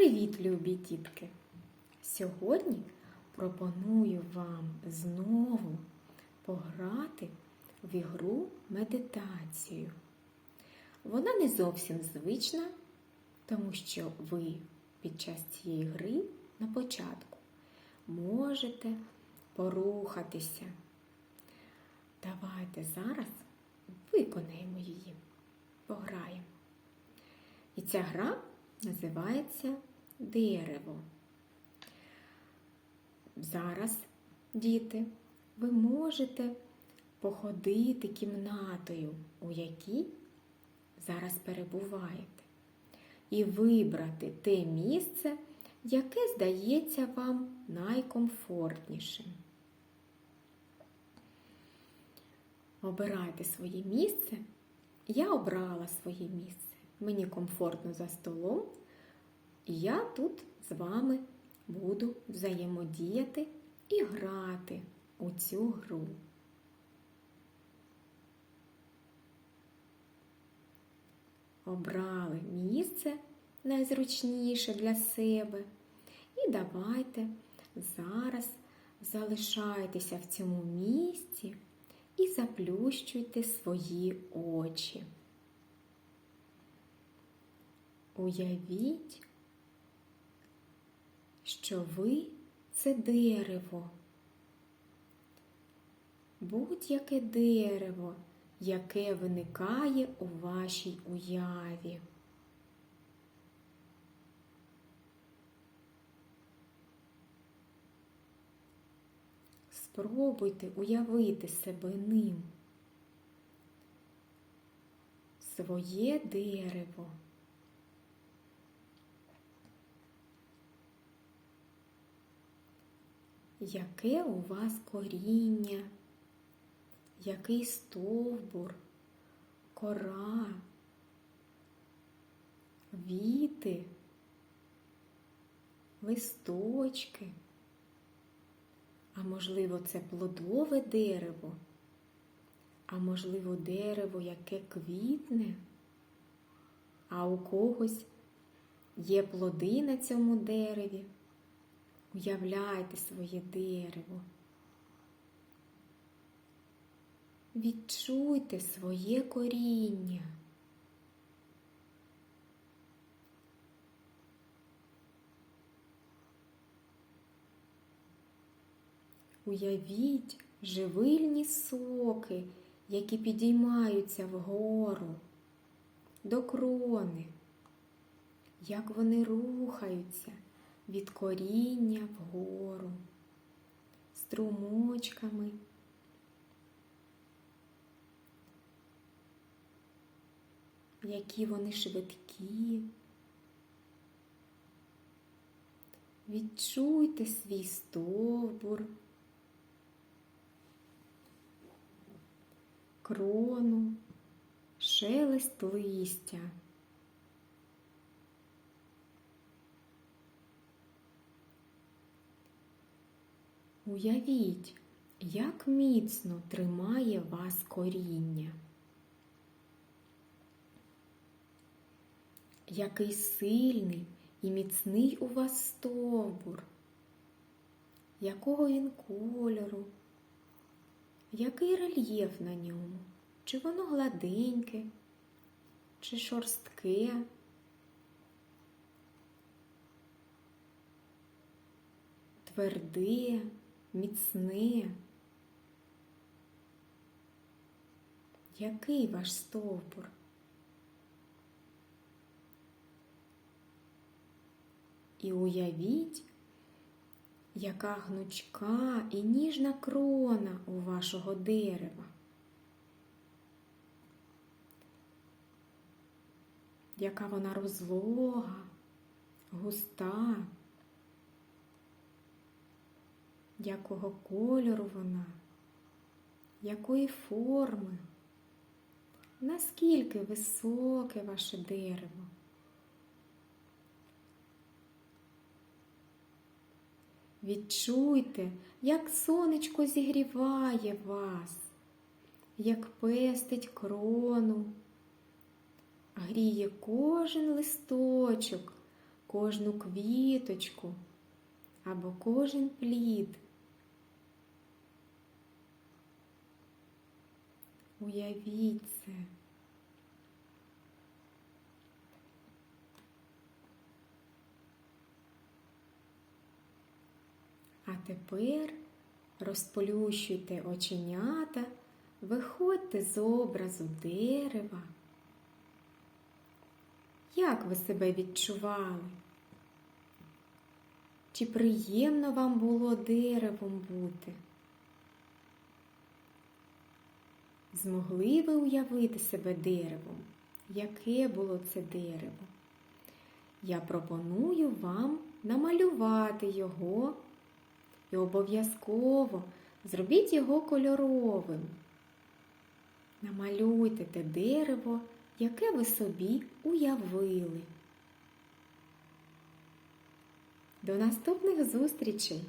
Привіт, любі дітки! Сьогодні пропоную вам знову пограти в ігру медитацію. Вона не зовсім звична, тому що ви під час цієї гри на початку можете порухатися. Давайте зараз виконаємо її, пограємо. І ця гра називається дерево. Зараз, діти, ви можете походити кімнатою, у якій зараз перебуваєте, і вибрати те місце, яке здається вам найкомфортнішим. Обирайте своє місце. Я обрала своє місце. Мені комфортно за столом, і я тут з вами буду взаємодіяти і грати у цю гру. Обрали місце найзручніше для себе. І давайте зараз залишайтеся в цьому місці і заплющуйте свої очі. Уявіть, що ви це дерево, будь-яке дерево, яке виникає у вашій уяві. Спробуйте уявити себе ним, своє дерево. Яке у вас коріння, який стовбур, кора, віти, листочки, а можливо, це плодове дерево, а можливо, дерево, яке квітне, а у когось є плоди на цьому дереві. Уявляйте своє дерево. Відчуйте своє коріння. Уявіть живильні соки, які підіймаються вгору, до крони, як вони рухаються від коріння вгору, струмочками. Які вони швидкі. Відчуйте свій стовбур, крону, шелест листя. Уявіть, як міцно тримає вас коріння. Який сильний і міцний у вас стовбур, якого він кольору, який рельєф на ньому, чи воно гладеньке, чи шорстке. Тверде, міцне. Який ваш стовбур? І уявіть, яка гнучка і ніжна крона у вашого дерева. Яка вона розлога, густа, якого кольору вона, якої форми, наскільки високе ваше дерево. Відчуйте, як сонечко зігріває вас, як пестить крону, гріє кожен листочок, кожну квіточку або кожен плід. Уявіть це. А тепер розплющуйте оченята, виходьте з образу дерева. Як ви себе відчували? Чи приємно вам було деревом бути? Змогли ви уявити себе деревом? Яке було це дерево? Я пропоную вам намалювати його і обов'язково зробіть його кольоровим. Намалюйте те дерево, яке ви собі уявили. До наступних зустрічей!